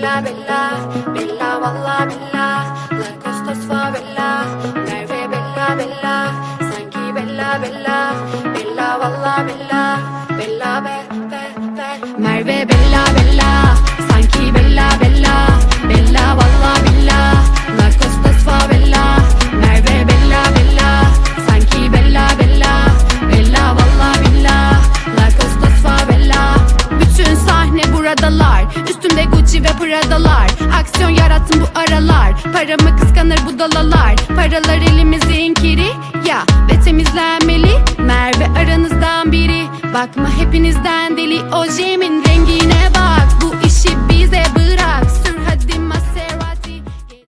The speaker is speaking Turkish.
Bella Bella Bella valla Bella. La Costas Favela Merve Bella Bella Sanki Bella Bella Bella valla Bella. Bella be be be. Merve Bella Bella Ve Prada'lar Aksiyon yarattım bu aralar. Paramı kıskanır bu dalalar. Paralar elimizin kiri Ya ve temizlenmeli. Merve aranızdan biri. Bakma hepinizden deli rengine